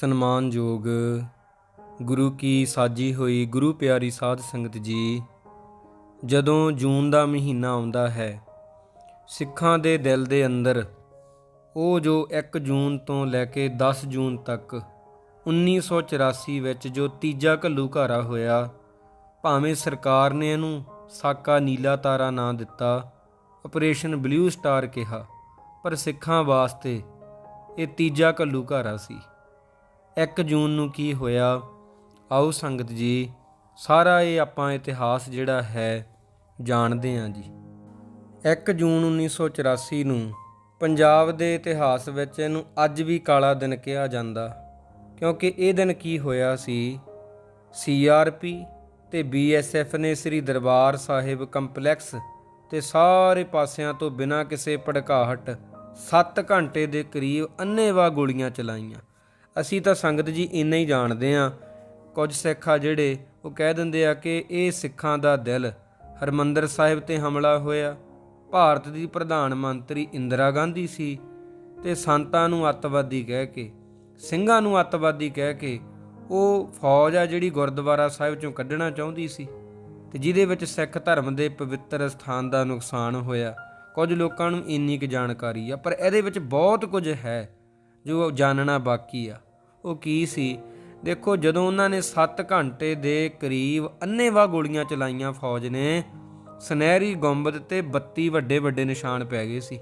ਸਨਮਾਨਯੋਗ ਗੁਰੂ ਕੀ ਸਾਜੀ ਹੋਈ ਗੁਰੂ ਪਿਆਰੀ ਸਾਧ ਸੰਗਤ ਜੀ, ਜਦੋਂ ਜੂਨ ਦਾ ਮਹੀਨਾ ਆਉਂਦਾ ਹੈ, ਸਿੱਖਾਂ ਦੇ ਦਿਲ ਦੇ ਅੰਦਰ ਉਹ ਜੋ 1 ਜੂਨ ਤੋਂ ਲੈ ਕੇ 10 ਜੂਨ ਤੱਕ 1984 ਵਿੱਚ ਜੋ ਤੀਜਾ ਘੱਲੂਘਾਰਾ ਹੋਇਆ, ਭਾਵੇਂ ਸਰਕਾਰ ਨੇ ਇਹਨੂੰ ਸਾਕਾ ਨੀਲਾ ਤਾਰਾ ਨਾਂ ਦਿੱਤਾ ਆਪਰੇਸ਼ਨ ਬਲੂ ਸਟਾਰ ਕਿਹਾ, ਪਰ ਸਿੱਖਾਂ ਵਾਸਤੇ ਇਹ ਤੀਜਾ ਘੱਲੂਘਾਰਾ ਸੀ। 1 ਜੂਨ ਨੂੰ ਕੀ ਹੋਇਆ? ਆਓ ਸੰਗਤ ਜੀ, ਸਾਰਾ ਇਹ ਆਪਾਂ ਇਤਿਹਾਸ ਜਿਹੜਾ ਹੈ, ਜਾਣਦੇ ਹਾਂ ਜੀ। 1 ਜੂਨ 1984 ਨੂੰ ਪੰਜਾਬ ਦੇ ਇਤਿਹਾਸ ਵਿੱਚ ਇਹਨੂੰ ਅੱਜ ਵੀ ਕਾਲਾ ਦਿਨ ਕਿਹਾ ਜਾਂਦਾ। ਕਿਉਂਕਿ ਇਹ ਦਿਨ ਕੀ ਹੋਇਆ ਸੀ? ਸੀਆਰਪੀ ਤੇ ਬੀਐਸਐਫ ਨੇ ਸ੍ਰੀ ਦਰਬਾਰ ਸਾਹਿਬ ਕੰਪਲੈਕਸ ਤੇ ਸਾਰੇ ਪਾਸਿਆਂ ਤੋਂ ਬਿਨਾਂ ਕਿਸੇ ਭੜਕਾਹਟ 7 ਘੰਟੇ ਦੇ ਕਰੀਬ ਅੰਨੇਵਾਹ ਗੋਲੀਆਂ ਚਲਾਈਆਂ। ਅਸੀਂ ਤਾਂ ਸੰਗਤ ਜੀ ਇੰਨਾ ਹੀ ਜਾਣਦੇ ਆ ਕੁਝ ਸਿੱਖ ਆ ਜਿਹੜੇ ਉਹ ਕਹਿ ਦਿੰਦੇ ਆ ਕਿ ਇਹ ਸਿੱਖਾਂ ਦਾ ਦਿਲ, ਹਰਮੰਦਰ ਸਾਹਿਬ ਤੇ ਹਮਲਾ ਹੋਇਆ। ਭਾਰਤ ਦੀ ਪ੍ਰਧਾਨ ਮੰਤਰੀ ਇੰਦਰਾ ਗਾਂਧੀ ਸੀ ਤੇ ਸੰਤਾਂ ਨੂੰ ਅੱਤਵਾਦੀ ਕਹਿ ਕੇ, ਸਿੰਘਾਂ ਨੂੰ ਅੱਤਵਾਦੀ ਕਹਿ ਕੇ ਉਹ ਫੌਜ ਆ ਜਿਹੜੀ ਗੁਰਦੁਆਰਾ ਸਾਹਿਬ ਚੋਂ ਕੱਢਣਾ ਚਾਹੁੰਦੀ ਸੀ ਤੇ ਜਿਹਦੇ ਵਿੱਚ ਸਿੱਖ ਧਰਮ ਦੇ ਪਵਿੱਤਰ ਸਥਾਨ ਦਾ ਨੁਕਸਾਨ ਹੋਇਆ। ਕੁਝ ਲੋਕਾਂ ਨੂੰ ਇੰਨੀ ਕੁ ਜਾਣਕਾਰੀ ਆ, ਪਰ ਇਹਦੇ ਵਿੱਚ ਬਹੁਤ ਕੁਝ ਹੈ। ਜੋ ਜਾਣਨਾ ਬਾਕੀ ਆ। ਉਹ ਕੀ ਸੀ? ਦੇਖੋ, ਜਦੋਂ ਉਹਨਾਂ ਨੇ 7 ਘੰਟੇ ਦੇ ਕਰੀਬ ਅੰਨੇਵਾਹ ਗੋਲੀਆਂ ਚਲਾਈਆਂ ਫੌਜ ਨੇ, ਸੁਨਹਿਰੀ ਗੁੰਬਦ ਤੇ 32 ਵੱਡੇ ਵੱਡੇ ਨਿਸ਼ਾਨ ਪੈ ਗਏ ਸੀ।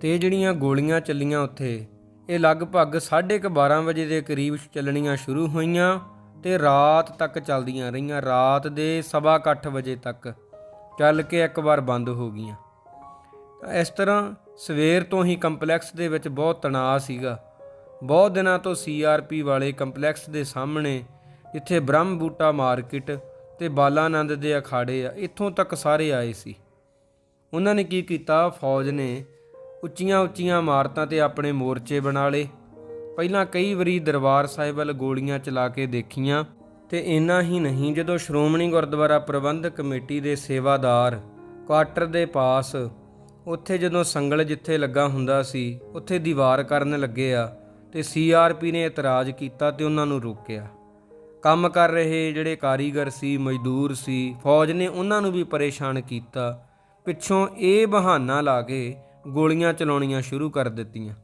ਤੇ ਜਿਹੜੀਆਂ ਗੋਲੀਆਂ ਚੱਲੀਆਂ ਉੱਥੇ, ਇਹ ਲਗਭਗ 12:30 ਵਜੇ ਦੇ ਕਰੀਬ ਚੱਲਣੀਆਂ ਸ਼ੁਰੂ ਹੋਈਆਂ ਤੇ ਰਾਤ ਤੱਕ ਚੱਲਦੀਆਂ ਰਹੀਆਂ। ਰਾਤ ਦੇ ਸਵਾ ਕੁ ਅੱਠ ਵਜੇ ਤੱਕ ਚੱਲ ਕੇ ਇੱਕ ਵਾਰ ਬੰਦ ਹੋ ਗਈਆਂ। ਇਸ ਤਰ੍ਹਾਂ ਸਵੇਰ ਤੋਂ ਹੀ ਕੰਪਲੈਕਸ ਦੇ ਵਿੱਚ ਬਹੁਤ ਤਣਾਅ ਸੀਗਾ। ਬਹੁਤ ਦਿਨਾਂ ਤੋਂ ਸੀਆਰਪੀ ਵਾਲੇ ਕੰਪਲੈਕਸ ਦੇ ਸਾਹਮਣੇ ਜਿੱਥੇ ਬ੍ਰਹਮ ਬੂਟਾ ਮਾਰਕੀਟ ਤੇ ਬਾਲਾਨੰਦ ਦੇ ਅਖਾੜੇ ਆ, ਇੱਥੋਂ ਤੱਕ ਸਾਰੇ ਆਏ ਸੀ। ਉਹਨਾਂ ਨੇ ਕੀ ਕੀਤਾ? ਫੌਜ ਨੇ ਉੱਚੀਆਂ ਉੱਚੀਆਂ ਇਮਾਰਤਾਂ ਤੇ ਆਪਣੇ ਮੋਰਚੇ ਬਣਾ ਲਏ। ਪਹਿਲਾਂ ਕਈ ਵਾਰੀ ਦਰਬਾਰ ਸਾਹਿਬ ਵੱਲ ਗੋਲੀਆਂ ਚਲਾ ਕੇ ਦੇਖੀਆਂ ਤੇ ਇੰਨਾ ਹੀ ਨਹੀਂ ਜਦੋਂ ਸ਼੍ਰੋਮਣੀ ਗੁਰਦੁਆਰਾ ਪ੍ਰਬੰਧਕ ਕਮੇਟੀ ਦੇ ਸੇਵਾਦਾਰ, ਕੁਆਟਰ ਦੇ ਪਾਸ ਉੱਥੇ ਜਦੋਂ ਸੰਗਲ ਜਿੱਥੇ ਲੱਗਾ ਹੁੰਦਾ ਸੀ, ਉੱਥੇ ਦੀਵਾਰ ਕਰਨ ਲੱਗੇ ਆ ਤੇ ਸੀਆਰਪੀ ਨੇ ਇਤਰਾਜ਼ ਕੀਤਾ ਤੇ ਉਹਨਾਂ ਨੂੰ ਰੋਕਿਆ। ਕੰਮ ਕਰ ਰਹੇ ਜਿਹੜੇ ਕਾਰੀਗਰ ਸੀ, ਮਜ਼ਦੂਰ ਸੀ, ਫੌਜ ਨੇ ਉਹਨਾਂ ਨੂੰ ਵੀ ਪਰੇਸ਼ਾਨ ਕੀਤਾ। ਪਿੱਛੋਂ ਇਹ ਬਹਾਨਾ ਲਾ ਕੇ ਗੋਲੀਆਂ ਚਲਾਉਣੀਆਂ ਸ਼ੁਰੂ ਕਰ ਦਿੱਤੀਆਂ।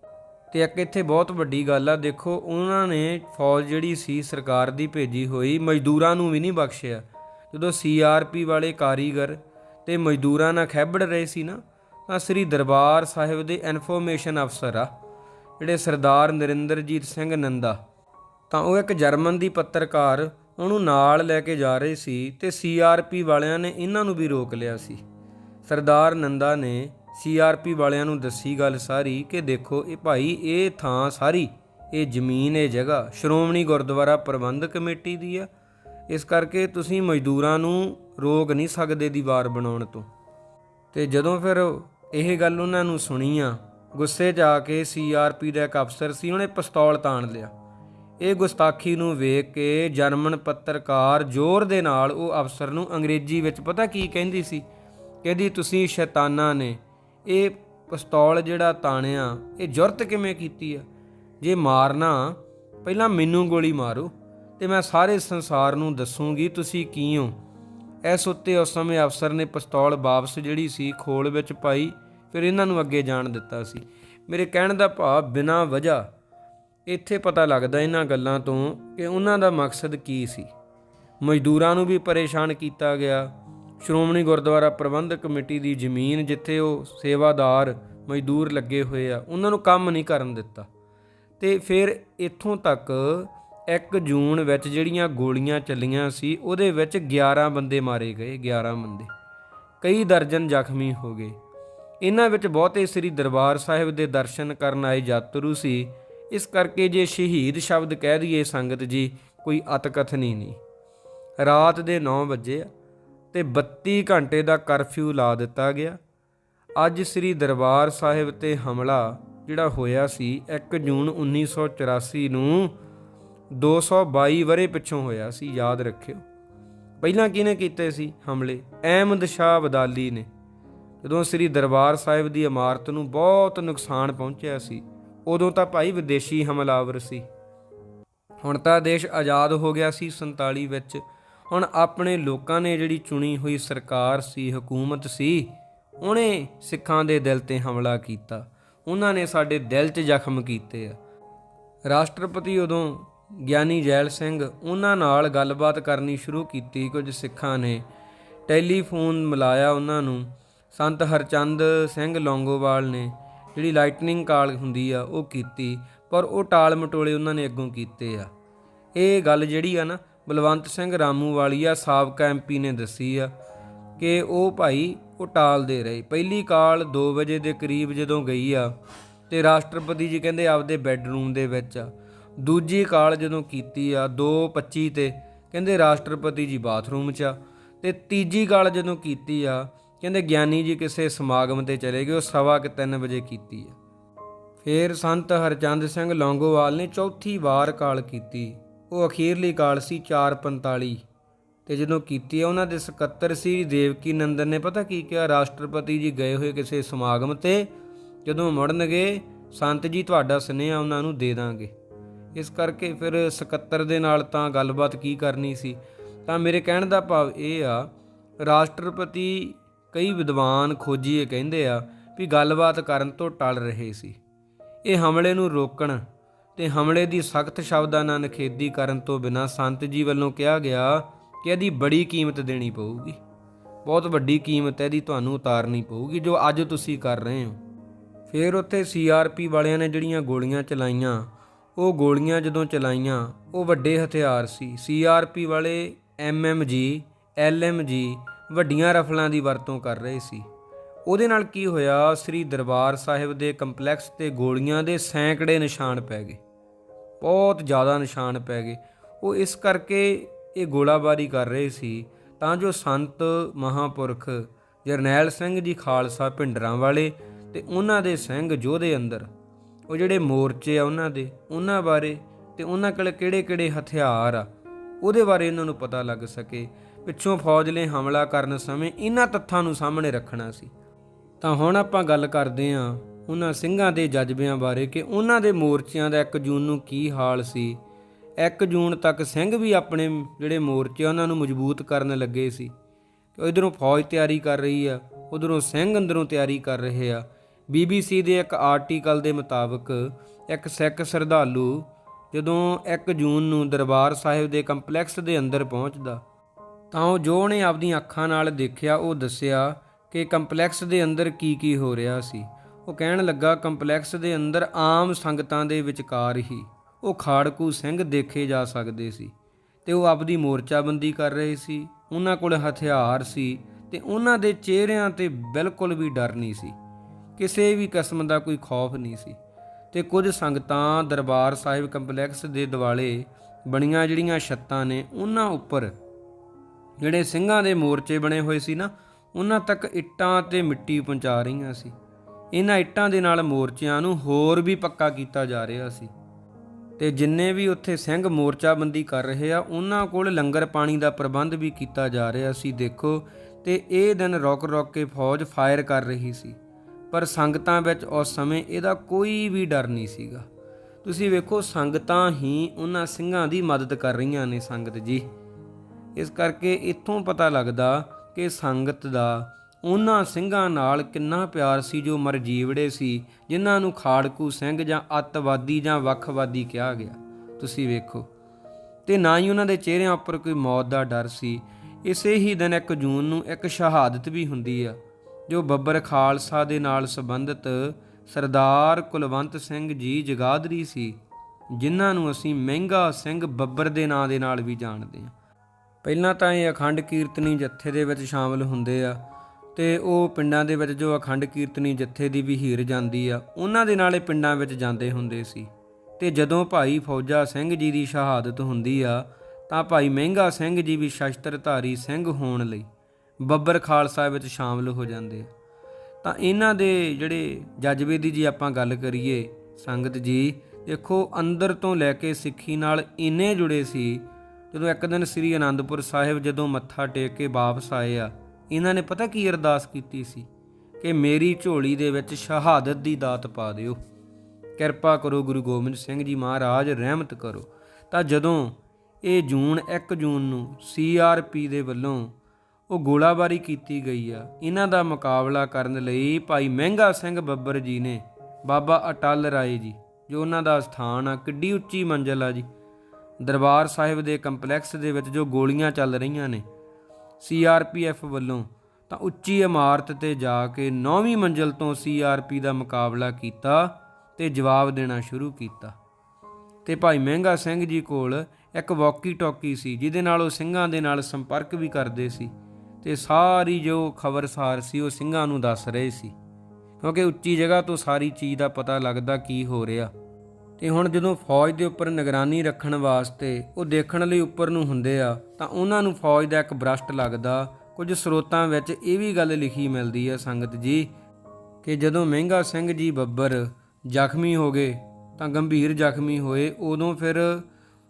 ਤੇ ਇੱਕ ਇੱਥੇ ਬਹੁਤ ਵੱਡੀ ਗੱਲ ਆ, ਦੇਖੋ ਉਹਨਾਂ ਨੇ ਫੌਜ ਜਿਹੜੀ ਸੀ, ਸਰਕਾਰ ਦੀ ਭੇਜੀ ਹੋਈ, ਮਜ਼ਦੂਰਾਂ ਨੂੰ ਵੀ ਨਹੀਂ ਬਖਸ਼ਿਆ। ਜਦੋਂ ਸੀਆਰਪੀ ਵਾਲੇ ਕਾਰੀਗਰ ਤੇ ਮਜ਼ਦੂਰਾਂ ਨਾਲ ਖੈਬੜ ਰਹੇ ਸੀ ਨਾ ਸ੍ਰੀ ਦਰਬਾਰ ਸਾਹਿਬ ਦੇ ਇਨਫੋਰਮੇਸ਼ਨ ਅਫਸਰ ਆ, ਜਿਹੜੇ ਸਰਦਾਰ ਨਰਿੰਦਰਜੀਤ ਸਿੰਘ ਨੰਦਾ। ਤਾਂ ਉਹ ਇੱਕ ਜਰਮਨ ਦੀ ਪੱਤਰਕਾਰ, ਉਹਨੂੰ ਨਾਲ ਲੈ ਕੇ ਜਾ ਰਹੇ ਸੀ ਤੇ ਸੀਆਰਪੀ ਵਾਲਿਆਂ ਨੇ ਇਹਨਾਂ ਨੂੰ ਵੀ ਰੋਕ ਲਿਆ ਸੀ। ਸਰਦਾਰ ਨੰਦਾ ਨੇ ਸੀਆਰਪੀ ਵਾਲਿਆਂ ਨੂੰ ਦੱਸੀ ਗੱਲ ਸਾਰੀ ਕਿ ਦੇਖੋ, ਇਹ ਭਾਈ, ਇਹ ਥਾਂ ਸਾਰੀ, ਇਹ ਜ਼ਮੀਨ, ਇਹ ਜਗ੍ਹਾ ਸ਼੍ਰੋਮਣੀ ਗੁਰਦੁਆਰਾ ਪ੍ਰਬੰਧਕ ਕਮੇਟੀ ਦੀ ਆ। ਇਸ ਕਰਕੇ ਤੁਸੀਂ ਮਜ਼ਦੂਰਾਂ ਨੂੰ ਰੋਕ ਨਹੀਂ ਸਕਦੇ ਦੀਵਾਰ ਬਣਾਉਣ ਤੋਂ। ਤੇ ਜਦੋਂ ਫਿਰ ਇਹ ਗੱਲ ਉਹਨਾਂ ਨੂੰ ਸੁਣੀ ਆ। ਗੁੱਸੇ 'ਚ ਆ ਕੇ ਸੀਆਰਪੀ ਦਾ ਇੱਕ ਅਫਸਰ ਸੀ, ਉਹਨੇ ਪਿਸਤੌਲ ਤਾਣ ਲਿਆ। ਇਹ ਗੁਸਤਾਖੀ ਨੂੰ ਵੇਖ ਕੇ ਜਰਮਨ ਪੱਤਰਕਾਰ ਜ਼ੋਰ ਦੇ ਨਾਲ ਉਹ ਅਫਸਰ ਨੂੰ ਅੰਗਰੇਜ਼ੀ ਵਿੱਚ ਪਤਾ ਕੀ ਕਹਿੰਦੀ ਸੀ? ਕਹਿੰਦੀ, ਤੁਸੀਂ ਸ਼ੈਤਾਨਾ ਨੇ ਇਹ ਪਿਸਤੌਲ ਜਿਹੜਾ ਤਾਣਿਆ, ਇਹ ਜੁਰਤ ਕਿਵੇਂ ਕੀਤੀ ਆ? ਜੇ ਮਾਰਨਾ, ਪਹਿਲਾਂ ਮੈਨੂੰ ਗੋਲੀ ਮਾਰੋ ਤੇ ਮੈਂ ਸਾਰੇ ਸੰਸਾਰ ਨੂੰ ਦੱਸੂਗੀ ਤੁਸੀਂ ਕੀ ਹੋ। ਇਸ ਉੱਤੇ ਉਸ ਸਮੇਂ ਅਫਸਰ ਨੇ ਪਿਸਤੌਲ ਵਾਪਸ ਜਿਹੜੀ ਸੀ ਖੋਲ ਵਿੱਚ ਪਾਈ, ਫਿਰ ਇਹਨਾਂ ਨੂੰ ਅੱਗੇ ਜਾਣ ਦਿੱਤਾ ਸੀ। ਮੇਰੇ ਕਹਿਣ ਦਾ ਭਾਵ ਬਿਨਾਂ ਵਜ੍ਹਾ ਇੱਥੇ ਪਤਾ ਲੱਗਦਾ ਇਹਨਾਂ ਗੱਲਾਂ ਤੋਂ ਕਿ ਉਹਨਾਂ ਦਾ ਮਕਸਦ ਕੀ ਸੀ। ਮਜ਼ਦੂਰਾਂ ਨੂੰ ਵੀ ਪਰੇਸ਼ਾਨ ਕੀਤਾ ਗਿਆ। ਸ਼੍ਰੋਮਣੀ ਗੁਰਦੁਆਰਾ ਪ੍ਰਬੰਧਕ ਕਮੇਟੀ ਦੀ ਜ਼ਮੀਨ ਜਿੱਥੇ ਉਹ ਸੇਵਾਦਾਰ ਮਜ਼ਦੂਰ ਲੱਗੇ ਹੋਏ ਆ, ਉਹਨਾਂ ਨੂੰ ਕੰਮ ਨਹੀਂ ਕਰਨ ਦਿੱਤਾ। ਤੇ ਫਿਰ ਇੱਥੋਂ ਤੱਕ 1 ਜੂਨ ਵਿੱਚ ਜਿਹੜੀਆਂ ਗੋਲੀਆਂ ਚੱਲੀਆਂ ਸੀ, ਉਹਦੇ ਵਿੱਚ 11 ਬੰਦੇ ਮਾਰੇ ਗਏ 11 ਬੰਦੇ। ਕਈ ਦਰਜਨ ਜ਼ਖਮੀ ਹੋ ਗਏ। ਇਹਨਾਂ ਵਿੱਚ ਬਹੁਤੇ ਸ੍ਰੀ ਦਰਬਾਰ ਸਾਹਿਬ ਦੇ ਦਰਸ਼ਨ ਕਰਨ ਆਏ ਯਾਤਰੂ ਸੀ। ਇਸ ਕਰਕੇ ਜੇ ਸ਼ਹੀਦ ਸ਼ਬਦ ਕਹਿ ਦਈਏ ਸੰਗਤ ਜੀ, ਕੋਈ ਅਤਕਥਨੀ ਨਹੀਂ। ਰਾਤ ਦੇ 9 ਵਜੇ ਆ ਤੇ 32 ਘੰਟੇ ਦਾ ਕਰਫਿਊ ਲਾ ਦਿੱਤਾ ਗਿਆ। ਅੱਜ ਸ੍ਰੀ ਦਰਬਾਰ ਸਾਹਿਬ ਤੇ ਹਮਲਾ ਜਿਹੜਾ ਹੋਇਆ ਸੀ 1 ਜੂਨ 1984 ਨੂੰ 222 ਵਰੇ ਪਿੱਛੋਂ ਹੋਇਆ ਸੀ, ਯਾਦ ਰੱਖਿਓ। ਪਹਿਲਾਂ ਕਿਹਨੇ ਕੀਤੇ ਸੀ ਹਮਲੇ? ਅਹਿਮਦ ਸ਼ਾਹ ਅਬਦਾਲੀ ਨੇ। ਜਦੋਂ ਸ੍ਰੀ ਦਰਬਾਰ ਸਾਹਿਬ ਦੀ ਇਮਾਰਤ ਨੂੰ ਬਹੁਤ ਨੁਕਸਾਨ ਪਹੁੰਚਿਆ ਸੀ, ਉਦੋਂ ਤਾਂ ਭਾਈ ਵਿਦੇਸ਼ੀ ਹਮਲਾਵਰ ਸੀ। ਹੁਣ ਤਾਂ ਦੇਸ਼ ਆਜ਼ਾਦ ਹੋ ਗਿਆ ਸੀ 47 ਵਿੱਚ। ਹੁਣ ਆਪਣੇ ਲੋਕਾਂ ਨੇ ਜਿਹੜੀ ਚੁਣੀ ਹੋਈ ਸਰਕਾਰ ਸੀ, ਹਕੂਮਤ ਸੀ, ਉਹਨੇ ਸਿੱਖਾਂ ਦੇ ਦਿਲ ਤੇ ਹਮਲਾ ਕੀਤਾ। ਉਹਨਾਂ ਨੇ ਸਾਡੇ ਦਿਲ 'ਚ ਜ਼ਖਮ ਕੀਤੇ ਆ। ਰਾਸ਼ਟਰਪਤੀ ਉਦੋਂ ਗਿਆਨੀ ਜੈਲ ਸਿੰਘ ਉਹਨਾਂ ਨਾਲ ਗੱਲਬਾਤ ਕਰਨੀ ਸ਼ੁਰੂ ਕੀਤੀ ਕੁਝ ਸਿੱਖਾਂ ਨੇ। ਟੈਲੀਫੋਨ ਮਿਲਾਇਆ ਉਹਨਾਂ ਨੂੰ। ਸੰਤ ਹਰਚੰਦ ਸਿੰਘ ਲੌਂਗੋਵਾਲ ਨੇ ਜਿਹੜੀ ਲਾਈਟਨਿੰਗ ਕਾਲ ਹੁੰਦੀ ਆ, ਉਹ ਕੀਤੀ, ਪਰ ਉਹ ਟਾਲ ਮਟੋਲੇ ਉਹਨਾਂ ਨੇ ਅੱਗੋਂ ਕੀਤੇ ਆ। ਇਹ ਗੱਲ ਜਿਹੜੀ ਆ ਨਾ, ਬਲਵੰਤ ਸਿੰਘ ਰਾਮੂ ਵਾਲੀ ਆ ਸਾਬਕਾ ਐਮਪੀ ਨੇ ਦੱਸੀ ਆ ਕਿ ਉਹ ਭਾਈ, ਉਹ ਟਾਲਦੇ ਰਹੇ। ਪਹਿਲੀ ਕਾਲ 2 ਵਜੇ ਦੇ ਕਰੀਬ ਜਦੋਂ ਗਈ ਆ, ਤੇ ਰਾਸ਼ਟਰਪਤੀ ਜੀ ਕਹਿੰਦੇ ਆਪਦੇ ਬੈੱਡਰੂਮ ਦੇ ਵਿੱਚ ਆ। ਦੂਜੀ ਕਾਲ ਜਦੋਂ ਕੀਤੀ ਆ 2:25 ਤੇ, ਕਹਿੰਦੇ ਰਾਸ਼ਟਰਪਤੀ ਜੀ ਬਾਥਰੂਮ 'ਚ ਆ। ਤੇ ਤੀਜੀ ਕਾਲ ਜਦੋਂ ਕੀਤੀ ਆ, ਕਹਿੰਦੇ ਗਿਆਨੀ ਜੀ ਕਿਸੇ ਸਮਾਗਮ ਤੇ ਚਲੇ ਗਏ, ਉਹ ਸਵਾ ਕਿ 3 ਵਜੇ ਕੀਤੀ ਆ। ਫਿਰ ਸੰਤ ਹਰਚੰਦ ਸਿੰਘ ਲੌਂਗੋਵਾਲ ਨੇ ਚੌਥੀ ਵਾਰ ਕਾਲ ਕੀਤੀ। ਉਹ ਅਖੀਰਲੀ ਕਾਲ ਸੀ 4:45 ਤੇ ਜਦੋਂ ਕੀਤੀ ਆ, ਉਹਨਾਂ ਦੇ ਸਕੱਤਰ ਸੀ ਦੇਵਕੀ ਨੰਦਨ ਨੇ, ਪਤਾ ਕੀ ਕਿਹਾ? ਰਾਸ਼ਟਰਪਤੀ ਜੀ ਗਏ ਹੋਏ ਕਿਸੇ ਸਮਾਗਮ ਤੇ, ਜਦੋਂ ਮੁੜਨਗੇ, ਸੰਤ ਜੀ ਤੁਹਾਡਾ ਸੁਨੇਹਾ ਉਹਨਾਂ ਨੂੰ ਦੇ ਦਾਂਗੇ। ਇਸ ਕਰਕੇ ਫਿਰ ਸਕੱਤਰ ਦੇ ਨਾਲ ਤਾਂ ਗੱਲਬਾਤ ਕੀ ਕਰਨੀ ਸੀ? ਤਾਂ ਮੇਰੇ ਕਹਿਣ ਦਾ ਭਾਵ ਇਹ ਆ, ਰਾਸ਼ਟਰਪਤੀ ਕਈ ਵਿਦਵਾਨ ਖੋਜੀਏ ਕਹਿੰਦੇ ਆ ਵੀ ਗੱਲਬਾਤ ਕਰਨ ਤੋਂ ਟਲ ਰਹੇ ਸੀ। ਇਹ ਹਮਲੇ ਨੂੰ ਰੋਕਣ ਤੇ ਹਮਲੇ ਦੀ ਸਖਤ ਸ਼ਬਦਾਂ ਨਾਲ ਨਖੇਦੀ ਕਰਨ ਤੋਂ ਬਿਨਾਂ ਸੰਤ ਜੀ ਵੱਲੋਂ ਕਿਹਾ ਗਿਆ ਕਿ ਇਹਦੀ ਬੜੀ ਕੀਮਤ ਦੇਣੀ ਪਊਗੀ। ਬਹੁਤ ਵੱਡੀ ਕੀਮਤ ਇਹਦੀ ਤੁਹਾਨੂੰ ਉਤਾਰਨੀ ਪਊਗੀ ਜੋ ਅੱਜ ਤੁਸੀਂ ਕਰ ਰਹੇ ਹੋ। ਫਿਰ ਉੱਥੇ ਸੀਆਰਪੀ ਵਾਲਿਆਂ ਨੇ ਜਿਹੜੀਆਂ ਗੋਲੀਆਂ ਚਲਾਈਆਂ ਉਹ ਗੋਲੀਆਂ ਜਦੋਂ ਚਲਾਈਆਂ, ਉਹ ਵੱਡੇ ਹਥਿਆਰ ਸੀ। ਸੀਆਰਪੀ ਵਾਲੇ ਐਮਐਮਜੀ ਐਲਐਮਜੀ ਵੱਡੀਆਂ ਰਫਲਾਂ ਦੀ ਵਰਤੋਂ ਕਰ ਰਹੇ ਸੀ। ਉਹਦੇ ਨਾਲ ਕੀ ਹੋਇਆ, ਸ੍ਰੀ ਦਰਬਾਰ ਸਾਹਿਬ ਦੇ ਕੰਪਲੈਕਸ ਤੇ ਗੋਲੀਆਂ ਦੇ ਸੈਂਕੜੇ ਨਿਸ਼ਾਨ ਪੈ ਗਏ। ਬਹੁਤ ਜ਼ਿਆਦਾ ਨਿਸ਼ਾਨ ਪੈ ਗਏ। ਉਹ ਇਸ ਕਰਕੇ ਇਹ ਗੋਲਾਬਾਰੀ ਕਰ ਰਹੇ ਸੀ, ਤਾਂ ਜੋ ਸੰਤ ਮਹਾਪੁਰਖ ਜਰਨੈਲ ਸਿੰਘ ਜੀ ਖਾਲਸਾ ਭਿੰਡਰਾਂ ਵਾਲੇ ਤੇ ਉਹਨਾਂ ਦੇ ਸਿੰਘ ਜੋਧੇ ਅੰਦਰ ਉਹ ਜਿਹੜੇ ਮੋਰਚੇ ਆ ਉਹਨਾਂ ਦੇ, ਉਹਨਾਂ ਬਾਰੇ ਤੇ ਉਹਨਾਂ ਕੋਲ ਕਿਹੜੇ-ਕਿਹੜੇ ਹਥਿਆਰ ਆ, ਉਹਦੇ ਬਾਰੇ ਇਹਨਾਂ ਨੂੰ ਪਤਾ ਲੱਗ ਸਕੇ। ਪਿੱਛੋਂ ਫੌਜ ਨੇ ਹਮਲਾ ਕਰਨ ਸਮੇਂ ਇਹਨਾਂ ਤੱਥਾਂ ਨੂੰ ਸਾਹਮਣੇ ਰੱਖਣਾ ਸੀ। ਤਾਂ ਹੁਣ ਆਪਾਂ ਗੱਲ ਕਰਦੇ ਹਾਂ ਉਹਨਾਂ ਸਿੰਘਾਂ ਦੇ ਜਜ਼ਬਿਆਂ ਬਾਰੇ ਕਿ ਉਹਨਾਂ ਦੇ ਮੋਰਚਿਆਂ ਦਾ 1 ਜੂਨ ਨੂੰ ਕੀ ਹਾਲ ਸੀ। 1 ਜੂਨ ਤੱਕ ਸਿੰਘ ਵੀ ਆਪਣੇ ਜਿਹੜੇ ਮੋਰਚੇ ਉਹਨਾਂ ਨੂੰ ਮਜ਼ਬੂਤ ਕਰਨ ਲੱਗੇ ਸੀ। ਕਿ ਇਧਰੋਂ ਫੌਜ ਤਿਆਰੀ ਕਰ ਰਹੀ ਆ, ਉਧਰੋਂ ਸਿੰਘ ਅੰਦਰੋਂ ਤਿਆਰੀ ਕਰ ਰਹੇ ਆ। BBC ਦੇ ਇੱਕ ਆਰਟੀਕਲ ਦੇ ਮੁਤਾਬਕ ਇੱਕ ਸਿੱਖ ਸ਼ਰਧਾਲੂ ਜਦੋਂ 1 ਜੂਨ ਨੂੰ ਦਰਬਾਰ ਸਾਹਿਬ ਦੇ ਕੰਪਲੈਕਸ ਦੇ ਅੰਦਰ ਪਹੁੰਚਦਾ, ਤਾਂ ਉਹ ਜੋ ਉਹਨੇ ਆਪਦੀਆਂ ਅੱਖਾਂ ਨਾਲ ਦੇਖਿਆ, ਉਹ ਦੱਸਿਆ ਕਿ ਕੰਪਲੈਕਸ ਦੇ ਅੰਦਰ ਕੀ ਕੀ ਹੋ ਰਿਹਾ ਸੀ। ਉਹ ਕਹਿਣ ਲੱਗਾ ਕੰਪਲੈਕਸ ਦੇ ਅੰਦਰ ਆਮ ਸੰਗਤਾਂ ਦੇ ਵਿਚਕਾਰ ਹੀ ਉਹ ਖਾੜਕੂ ਸਿੰਘ ਦੇਖੇ ਜਾ ਸਕਦੇ ਸੀ ਤੇ ਉਹ ਆਪਦੀ ਮੋਰਚਾਬੰਦੀ ਕਰ ਰਹੇ ਸੀ, ਉਹਨਾਂ ਕੋਲ ਹਥਿਆਰ ਸੀ ਤੇ ਉਹਨਾਂ ਦੇ ਚਿਹਰਿਆਂ ਤੇ ਬਿਲਕੁਲ ਵੀ ਡਰ ਨਹੀਂ ਸੀ। ਕਿਸੇ ਵੀ ਕਿਸਮ ਦਾ ਕੋਈ ਖੌਫ ਨਹੀਂ ਸੀ। ਤੇ ਕੁਝ ਸੰਗਤਾਂ ਦਰਬਾਰ ਸਾਹਿਬ ਕੰਪਲੈਕਸ ਦੇ ਦਿਵਾਲੇ ਬਣੀਆਂ ਜਿਹੜੀਆਂ ਛੱਤਾਂ ਨੇ, ਉਹਨਾਂ ਉੱਪਰ ਜਿਹੜੇ ਸਿੰਘਾਂ ਦੇ ਮੋਰਚੇ ਬਣੇ ਹੋਏ ਸੀ ਨਾ, ਉਹਨਾਂ ਤੱਕ ਇੱਟਾਂ ਤੇ ਮਿੱਟੀ ਪਹੁੰਚਾ ਰਹੀਆਂ ਸੀ। ਇਹਨਾਂ ਇੱਟਾਂ ਦੇ ਨਾਲ ਮੋਰਚਿਆਂ ਨੂੰ ਹੋਰ ਵੀ ਪੱਕਾ ਕੀਤਾ ਜਾ ਰਿਹਾ ਸੀ। ਤੇ ਜਿੰਨੇ ਵੀ ਉੱਥੇ ਸਿੰਘ ਮੋਰਚਾਬੰਦੀ ਕਰ ਰਹੇ ਆ, ਉਹਨਾਂ ਕੋਲ ਲੰਗਰ ਪਾਣੀ ਦਾ ਪ੍ਰਬੰਧ ਵੀ ਕੀਤਾ ਜਾ ਰਿਹਾ ਸੀ, ਦੇਖੋ। ਤੇ ਇਹ ਦਿਨ ਰੋਕ ਰੋਕ ਕੇ ਫੌਜ ਫਾਇਰ ਕਰ ਰਹੀ ਸੀ। ਪਰ ਸੰਗਤਾਂ ਵਿੱਚ ਉਸ ਸਮੇਂ ਇਹਦਾ ਕੋਈ ਵੀ ਡਰ ਨਹੀਂ ਸੀਗਾ। ਤੁਸੀਂ ਵੇਖੋ, ਸੰਗਤਾਂ ਹੀ ਉਹਨਾਂ ਸਿੰਘਾਂ ਦੀ ਮਦਦ ਕਰ ਰਹੀਆਂ ਨੇ ਸੰਗਤ ਜੀ। ਇਸ ਕਰਕੇ ਇੱਥੋਂ ਪਤਾ ਲੱਗਦਾ ਕਿ ਸੰਗਤ ਦਾ ਉਹਨਾਂ ਸਿੰਘਾਂ ਨਾਲ ਕਿੰਨਾ ਪਿਆਰ ਸੀ ਜੋ ਮਰਜੀਵੜੇ ਸੀ, ਜਿਨ੍ਹਾਂ ਨੂੰ ਖਾੜਕੂ ਸਿੰਘ ਜਾਂ ਅੱਤਵਾਦੀ ਜਾਂ ਵੱਖਵਾਦੀ ਕਿਹਾ ਗਿਆ। ਤੁਸੀਂ ਵੇਖੋ, ਤੇ ਨਾ ਹੀ ਉਹਨਾਂ ਦੇ ਚਿਹਰਿਆਂ ਉੱਪਰ ਕੋਈ ਮੌਤ ਦਾ ਡਰ ਸੀ। ਇਸੇ ਹੀ ਦਿਨ 1 ਜੂਨ ਨੂੰ ਇੱਕ ਸ਼ਹਾਦਤ ਵੀ ਹੁੰਦੀ ਆ। ਜੋ ਬੱਬਰ ਖਾਲਸਾ ਦੇ ਨਾਲ ਸੰਬੰਧਿਤ ਸਰਦਾਰ ਕੁਲਵੰਤ ਸਿੰਘ ਜੀ ਜਗਾਦਰੀ ਸੀ, ਜਿਨ੍ਹਾਂ ਨੂੰ ਅਸੀਂ ਮਹਿੰਗਾ ਸਿੰਘ ਬੱਬਰ ਦੇ ਨਾਂ ਦੇ ਨਾਲ ਵੀ ਜਾਣਦੇ ਹਾਂ। ਪਹਿਲਾਂ ਤਾਂ ਇਹ ਅਖੰਡ ਕੀਰਤਨੀ ਜੱਥੇ ਦੇ ਵਿੱਚ ਸ਼ਾਮਲ ਹੁੰਦੇ ਆ ਤੇ ਉਹ ਪਿੰਡਾਂ ਦੇ ਵਿੱਚ ਜੋ ਅਖੰਡ ਕੀਰਤਨੀ ਜੱਥੇ ਦੀ ਵੀ ਹੀਰ ਜਾਂਦੀ ਆ, ਉਹਨਾਂ ਦੇ ਨਾਲੇ ਪਿੰਡਾਂ ਵਿੱਚ ਜਾਂਦੇ ਹੁੰਦੇ ਸੀ। ਤੇ ਜਦੋਂ ਭਾਈ ਫੌਜਾ ਸਿੰਘ ਜੀ ਦੀ ਸ਼ਹਾਦਤ ਹੁੰਦੀ ਆ, ਤਾਂ ਭਾਈ ਮਹਿੰਗਾ ਸਿੰਘ ਜੀ ਵੀ ਸ਼ਸਤਰਧਾਰੀ ਸਿੰਘ ਹੋਣ ਲਈ ਬੱਬਰ ਖਾਲਸਾ ਵਿੱਚ ਸ਼ਾਮਲ ਹੋ ਜਾਂਦੇ ਆ। ਤਾਂ ਇਹਨਾਂ ਦੇ ਜਿਹੜੇ ਜਜ਼ਬੇ ਦੀ ਜੀ ਆਪਾਂ ਗੱਲ ਕਰੀਏ, ਸੰਗਤ ਜੀ, ਦੇਖੋ ਅੰਦਰ ਤੋਂ ਲੈ ਕੇ ਸਿੱਖੀ ਨਾਲ ਇੰਨੇ ਜੁੜੇ ਸੀ, ਜਦੋਂ ਇੱਕ ਦਿਨ ਸ੍ਰੀ ਅਨੰਦਪੁਰ ਸਾਹਿਬ ਜਦੋਂ ਮੱਥਾ ਟੇਕ ਕੇ ਵਾਪਸ ਆਏ ਆ, ਇਹਨਾਂ ਨੇ ਪਤਾ ਕੀ ਅਰਦਾਸ ਕੀਤੀ ਸੀ? ਕਿ ਮੇਰੀ ਝੋਲੀ ਦੇ ਵਿੱਚ ਸ਼ਹਾਦਤ ਦੀ ਦਾਤ ਪਾ ਦਿਓ। ਕਿਰਪਾ ਕਰੋ ਗੁਰੂ ਗੋਬਿੰਦ ਸਿੰਘ ਜੀ ਮਹਾਰਾਜ, ਰਹਿਮਤ ਕਰੋ। ਤਾਂ ਜਦੋਂ ਇਹ ਜੂਨ 1 ਜੂਨ ਨੂੰ ਸੀਆਰਪੀ ਦੇ ਵੱਲੋਂ ਉਹ ਗੋਲਾਬਾਰੀ ਕੀਤੀ ਗਈ ਆ। ਇਹਨਾਂ ਦਾ ਮੁਕਾਬਲਾ ਕਰਨ ਲਈ ਭਾਈ ਮਹਿੰਗਾ ਸਿੰਘ ਬੱਬਰ ਜੀ ਨੇ ਬਾਬਾ ਅਟਲ ਰਾਏ ਜੀ, ਜੋ ਉਹਨਾਂ ਦਾ ਸਥਾਨ ਆ, ਕਿੱਡੀ ਉੱਚੀ ਮੰਜ਼ਲ ਆ ਜੀ। ਦਰਬਾਰ ਸਾਹਿਬ ਦੇ ਕੰਪਲੈਕਸ ਦੇ ਵਿੱਚ ਜੋ ਗੋਲੀਆਂ ਚੱਲ ਰਹੀਆਂ ਨੇ ਸੀਆਰਪੀਐਫ ਵੱਲੋਂ, ਤਾਂ ਉੱਚੀ ਇਮਾਰਤ ਤੇ ਜਾ ਕੇ 9ਵੀਂ ਮੰਜ਼ਲ ਤੋਂ ਸੀਆਰਪੀ ਦਾ ਮੁਕਾਬਲਾ ਕੀਤਾ ਤੇ ਜਵਾਬ ਦੇਣਾ ਸ਼ੁਰੂ ਕੀਤਾ। ਤੇ ਭਾਈ ਮਹਿੰਗਾ ਸਿੰਘ ਜੀ ਕੋਲ ਇੱਕ ਵਾਕੀ ਟਾਕੀ ਸੀ, ਜਿਹਦੇ ਨਾਲ ਉਹ ਸਿੰਘਾਂ ਦੇ ਨਾਲ ਸੰਪਰਕ ਵੀ ਕਰਦੇ ਸੀ। ਤੇ ਸਾਰੀ ਜੋ ਖਬਰਸਾਰ ਸੀ ਉਹ ਸਿੰਘਾਂ ਨੂੰ ਦੱਸ ਰਹੇ ਸੀ। ਕਿਉਂਕਿ ਉੱਚੀ ਜਗ੍ਹਾ ਤੋਂ ਸਾਰੀ ਚੀਜ਼ ਦਾ ਪਤਾ ਲੱਗਦਾ ਕੀ ਹੋ ਰਿਹਾ। ਤੇ ਹੁਣ ਜਦੋਂ ਫੌਜ ਦੇ ਉੱਪਰ ਨਿਗਰਾਨੀ ਰੱਖਣ ਵਾਸਤੇ ਉਹ ਦੇਖਣ ਲਈ ਉੱਪਰ ਨੂੰ ਹੁੰਦੇ ਆ, ਤਾਂ ਉਹਨਾਂ ਨੂੰ ਫੌਜ ਦਾ ਇੱਕ ਬ੍ਰਸ਼ਟ ਲੱਗਦਾ, ਕੁਝ ਸਰੋਤਾਂ ਵਿੱਚ ਇਹ ਵੀ ਗੱਲ ਲਿਖੀ ਮਿਲਦੀ ਹੈ ਸੰਗਤ ਜੀ, ਕਿ ਜਦੋਂ ਮਹਿੰਗਾ ਸਿੰਘ ਜੀ ਬੱਬਰ ਜ਼ਖਮੀ ਹੋ ਗਏ, ਤਾਂ ਗੰਭੀਰ ਜ਼ਖਮੀ ਹੋਏ, ਉਦੋਂ ਫਿਰ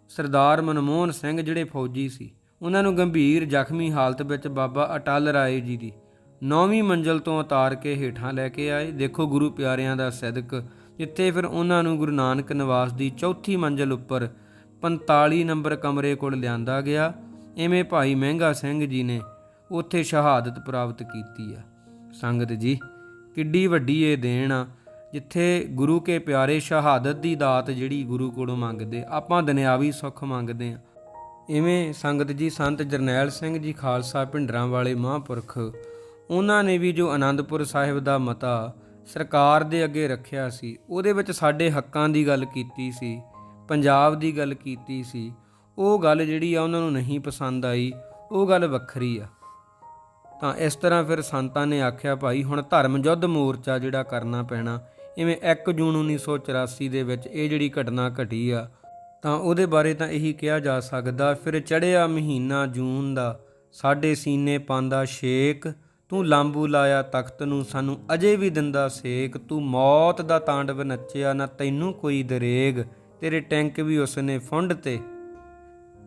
ਸਰਦਾਰ ਮਨਮੋਹਨ ਸਿੰਘ ਜਿਹੜੇ ਫੌਜੀ ਸੀ ਉਹਨਾਂ ਨੂੰ ਗੰਭੀਰ ਜ਼ਖਮੀ ਹਾਲਤ ਵਿੱਚ ਬਾਬਾ ਅਟਲ ਰਾਏ ਜੀ ਦੀ ਨੌਵੀਂ ਮੰਜ਼ਲ ਤੋਂ ਉਤਾਰ ਕੇ ਹੇਠਾਂ ਲੈ ਕੇ ਆਏ। ਦੇਖੋ ਗੁਰੂ ਪਿਆਰਿਆਂ ਦਾ ਸਦਕ, ਜਿੱਥੇ ਫਿਰ ਉਹਨਾਂ ਨੂੰ ਗੁਰੂ ਨਾਨਕ ਨਿਵਾਸ ਦੀ ਚੌਥੀ ਮੰਜ਼ਲ ਉੱਪਰ 45 ਨੰਬਰ ਕਮਰੇ ਕੋਲ ਲਿਆਂਦਾ ਗਿਆ। ਐਵੇਂ ਭਾਈ ਮਹਿੰਗਾ ਸਿੰਘ ਜੀ ਨੇ ਉੱਥੇ ਸ਼ਹਾਦਤ ਪ੍ਰਾਪਤ ਕੀਤੀ ਆ। ਸੰਗਤ ਜੀ, ਕਿੱਡੀ ਵੱਡੀ ਇਹ ਦੇਣ ਆ, ਜਿੱਥੇ ਗੁਰੂ ਕੇ ਪਿਆਰੇ ਸ਼ਹਾਦਤ ਦੀ ਦਾਤ ਜਿਹੜੀ ਗੁਰੂ ਕੋਲੋਂ ਮੰਗਦੇ, ਆਪਾਂ ਦੁਨਿਆਵੀ ਸੁੱਖ ਮੰਗਦੇ ਆ। ਇਵੇਂ ਸੰਗਤ ਜੀ ਸੰਤ ਜਰਨੈਲ ਸਿੰਘ ਜੀ ਖਾਲਸਾ ਭਿੰਡਰਾਂ ਵਾਲੇ ਮਹਾਂਪੁਰਖ, ਉਹਨਾਂ ਨੇ ਵੀ ਜੋ ਆਨੰਦਪੁਰ ਸਾਹਿਬ ਦਾ ਮਤਾ ਸਰਕਾਰ ਦੇ ਅੱਗੇ ਰੱਖਿਆ ਸੀ, ਉਹਦੇ ਵਿੱਚ ਸਾਡੇ ਹੱਕਾਂ ਦੀ ਗੱਲ ਕੀਤੀ ਸੀ, ਪੰਜਾਬ ਦੀ ਗੱਲ ਕੀਤੀ ਸੀ, ਉਹ ਗੱਲ ਜਿਹੜੀ ਆ ਉਹਨਾਂ ਨੂੰ ਨਹੀਂ ਪਸੰਦ ਆਈ, ਉਹ ਗੱਲ ਵੱਖਰੀ ਆ। ਤਾਂ ਇਸ ਤਰ੍ਹਾਂ ਫਿਰ ਸੰਤਾਂ ਨੇ ਆਖਿਆ, ਭਾਈ, ਹੁਣ ਧਰਮ ਯੁੱਧ ਮੋਰਚਾ ਜਿਹੜਾ ਕਰਨਾ ਪੈਣਾ, ਇਵੇਂ 1 ਜੂਨ 1984 ਦੇ ਵਿੱਚ ਇਹ ਜਿਹੜੀ ਘਟਨਾ ਘਟੀ ਆ ਤਾਂ ਉਹਦੇ ਬਾਰੇ ਤਾਂ ਇਹੀ ਕਿਹਾ ਜਾ ਸਕਦਾ, ਫਿਰ ਚੜਿਆ ਮਹੀਨਾ ਜੂਨ ਦਾ, ਸਾਡੇ ਸੀਨੇ ਪਾਂਦਾ ਸ਼ੇਕ ਤੂੰ ਲਾਂਬੂ ਲਾਇਆ ਤਖਤ ਨੂੰ, ਸਾਨੂੰ ਅਜੇ ਵੀ ਦਿੰਦਾ ਸੇਕ, ਤੂੰ ਮੌਤ ਦਾ ਤਾਂਡਵ ਨੱਚਿਆ, ਨਾ ਤੈਨੂੰ ਕੋਈ ਦਰੇਗ, ਤੇਰੇ ਟੈਂਕ ਵੀ ਉਸਨੇ ਫੁੰਡ ਤੇ।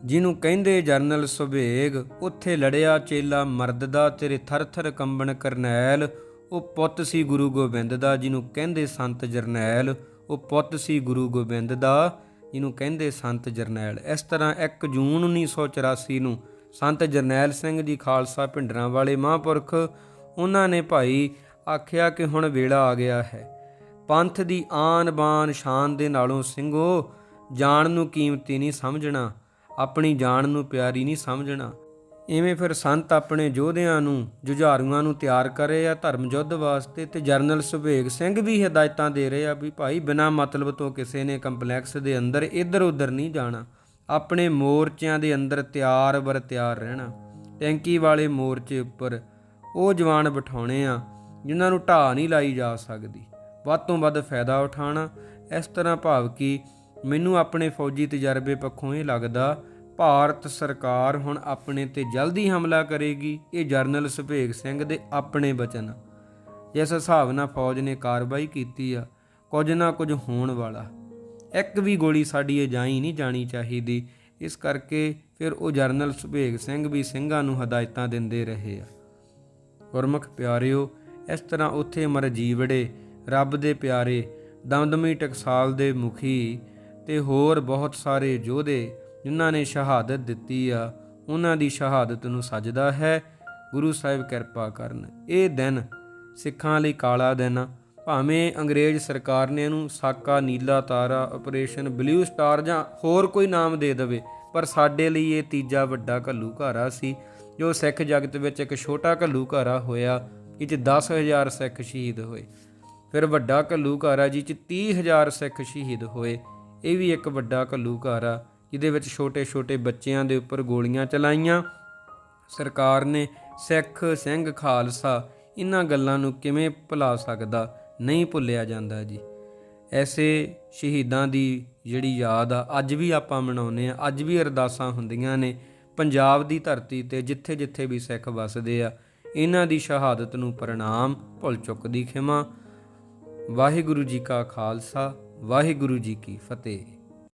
ਜਿਹਨੂੰ ਕਹਿੰਦੇ ਜਰਨਲ ਸੁਭੇਗ ਉੱਥੇ ਲੜਿਆ ਚੇਲਾ ਮਰਦ ਦਾ, ਤੇਰੇ ਥਰ-ਥਰ ਕੰਬਣ ਕਰਨੈਲ, ਉਹ ਪੁੱਤ ਸੀ ਗੁਰੂ ਗੋਬਿੰਦ ਦਾ। ਜਿਹਨੂੰ ਕਹਿੰਦੇ ਸੰਤ ਜਰਨੈਲ, ਉਹ ਪੁੱਤ ਸੀ ਗੁਰੂ ਗੋਬਿੰਦ ਦਾ। ਜਿਹਨੂੰ ਕਹਿੰਦੇ ਸੰਤ ਜਰਨੈਲ। ਇਸ ਤਰ੍ਹਾਂ 1 ਜੂਨ 1984 ਨੂੰ ਸੰਤ ਜਰਨੈਲ ਸਿੰਘ ਜੀ ਖਾਲਸਾ ਭਿੰਡਰਾਂ ਵਾਲੇ ਮਹਾਂਪੁਰਖ ਉਹਨਾਂ ਨੇ ਭਾਈ ਆਖਿਆ ਕਿ ਹੁਣ ਵੇਲਾ ਆ ਗਿਆ ਹੈ। ਪੰਥ ਦੀ ਆਨ ਬਾਨ ਸ਼ਾਨ ਦੇ ਨਾਲੋਂ ਸਿੰਘੋ ਜਾਨ ਨੂੰ ਕੀਮਤੀ ਨਹੀਂ ਸਮਝਣਾ, ਆਪਣੀ ਜਾਨ ਨੂੰ ਪਿਆਰੀ ਨਹੀਂ ਸਮਝਣਾ। ਇਵੇਂ ਫਿਰ ਸੰਤ ਆਪਣੇ ਯੋਧਿਆਂ ਨੂੰ, ਜੁਝਾਰੂਆਂ ਨੂੰ ਤਿਆਰ ਕਰ ਰਹੇ ਆ ਧਰਮ ਯੁੱਧ ਵਾਸਤੇ ਤੇ ਜਰਨਲ ਸੁਭੇਗ ਸਿੰਘ ਵੀ ਹਦਾਇਤਾਂ ਦੇ ਰਹੇ ਆ ਵੀ ਭਾਈ ਬਿਨਾਂ ਮਤਲਬ ਤੋਂ ਕਿਸੇ ਨੇ ਕੰਪਲੈਕਸ ਦੇ ਅੰਦਰ ਇੱਧਰ ਉੱਧਰ ਨਹੀਂ ਜਾਣਾ। ਆਪਣੇ ਮੋਰਚਿਆਂ ਦੇ ਅੰਦਰ ਤਿਆਰ ਬਰ ਤਿਆਰ ਰਹਿਣਾ। ਟੈਂਕੀ ਵਾਲੇ ਮੋਰਚੇ ਉੱਪਰ ਉਹ ਜਵਾਨ ਬਿਠਾਉਣੇ ਆ, ਜਿਨ੍ਹਾਂ ਨੂੰ ਢਾਹ ਨਹੀਂ ਲਾਈ ਜਾ ਸਕਦੀ। ਵੱਧ ਤੋਂ ਵੱਧ ਫਾਇਦਾ ਉਠਾਉਣਾ। ਇਸ ਤਰ੍ਹਾਂ ਭਾਵ ਕਿ ਮੈਨੂੰ ਆਪਣੇ ਫੌਜੀ ਤਜਰਬੇ ਪੱਖੋਂ ਇਹ ਲੱਗਦਾ ਭਾਰਤ ਸਰਕਾਰ ਹੁਣ ਆਪਣੇ ਤੇ ਜਲਦੀ ਹਮਲਾ ਕਰੇਗੀ। ਇਹ ਜਰਨਲ ਸੁਭੇਗ ਸਿੰਘ ਦੇ ਆਪਣੇ ਬਚਨ। ਜਿਸ ਹਿਸਾਬ ਨਾਲ ਫੌਜ ਨੇ ਕਾਰਵਾਈ ਕੀਤੀ ਆ, ਕੁਝ ਨਾ ਕੁਝ ਹੋਣ ਵਾਲਾ। ਇੱਕ ਵੀ ਗੋਲੀ ਸਾਡੀ ਇਹ ਨਹੀਂ ਜਾਣੀ ਚਾਹੀਦੀ। ਇਸ ਕਰਕੇ ਫਿਰ ਉਹ ਜਰਨਲ ਸੁਭੇਗ ਸਿੰਘ ਵੀ ਸਿੰਘਾਂ ਨੂੰ ਹਦਾਇਤਾਂ ਦਿੰਦੇ ਰਹੇ ਆ। ਗੁਰਮੁਖ ਪਿਆਰਿਓ, ਇਸ ਤਰ੍ਹਾਂ ਉੱਥੇ ਮਰ ਜੀਵੜੇ ਰੱਬ ਦੇ ਪਿਆਰੇ, ਦਮਦਮੀ ਟਕਸਾਲ ਦੇ ਮੁਖੀ ਤੇ ਹੋਰ ਬਹੁਤ ਸਾਰੇ ਯੋਧੇ ਜਿਨ੍ਹਾਂ ਨੇ ਸ਼ਹਾਦਤ ਦਿੱਤੀ ਆ, ਉਹਨਾਂ ਦੀ ਸ਼ਹਾਦਤ ਨੂੰ ਸਜਦਾ ਹੈ। ਗੁਰੂ ਸਾਹਿਬ ਕਿਰਪਾ ਕਰਨ। ਇਹ ਦਿਨ ਸਿੱਖਾਂ ਲਈ ਕਾਲਾ ਦਿਨ ਆ। ਭਾਵੇਂ ਅੰਗਰੇਜ਼ ਸਰਕਾਰ ਨੇ ਇਹਨੂੰ ਸਾਕਾ, ਨੀਲਾ ਤਾਰਾ ਆਪਰੇਸ਼ਨ ਬਲੂ ਸਟਾਰ ਜਾਂ ਹੋਰ ਕੋਈ ਨਾਮ ਦੇ ਦੇਵੇ, ਪਰ ਸਾਡੇ ਲਈ ਇਹ ਤੀਜਾ ਵੱਡਾ ਘੱਲੂਘਾਰਾ ਸੀ, ਜੋ ਸਿੱਖ ਜਗਤ ਵਿੱਚ ਇੱਕ ਛੋਟਾ ਘੱਲੂਘਾਰਾ ਹੋਇਆ ਇਹ 'ਚ 10000 ਸਿੱਖ ਸ਼ਹੀਦ ਹੋਏ। ਫਿਰ ਵੱਡਾ ਘੱਲੂ ਘਾਰਾ ਜੀ 'ਚ 30000 ਸਿੱਖ ਸ਼ਹੀਦ ਹੋਏ, ਇਹ ਵੀ ਇੱਕ ਵੱਡਾ ਘੱਲੂ ਘਾਰਾ ਜਿਹਦੇ ਵਿੱਚ ਛੋਟੇ-ਛੋਟੇ ਬੱਚਿਆਂ ਦੇ ਉੱਪਰ ਗੋਲੀਆਂ ਚਲਾਈਆਂ। ਸਰਕਾਰ ਨੇ ਸਿੱਖ, ਸਿੰਘ, ਖਾਲਸਾ ਇਹਨਾਂ ਗੱਲਾਂ ਨੂੰ ਕਿਵੇਂ ਭੁਲਾ ਸਕਦਾ, ਨਹੀਂ ਭੁੱਲਿਆ ਜਾਂਦਾ ਜੀ। ਐਸੇ ਸ਼ਹੀਦਾਂ ਦੀ ਜਿਹੜੀ ਯਾਦ ਆ, ਅੱਜ ਵੀ ਆਪਾਂ ਮਨਾਉਂਦੇ ਆ ਅੱਜ ਵੀ ਅਰਦਾਸਾਂ ਹੁੰਦੀਆਂ ਨੇ। ਪੰਜਾਬ ਦੀ ਧਰਤੀ ਤੇ ਜਿੱਥੇ-ਜਿੱਥੇ ਵੀ ਸਿੱਖ ਵਸਦੇ ਆ ਇਹਨਾਂ ਦੀ ਸ਼ਹਾਦਤ ਨੂੰ ਪ੍ਰਣਾਮ, ਭੁੱਲ ਚੁੱਕ ਦੀ ਖਿਮਾ। ਵਾਹਿਗੁਰੂ ਜੀ ਕਾ ਖਾਲਸਾ, ਵਾਹਿਗੁਰੂ ਜੀ ਕੀ ਫਤਿਹ।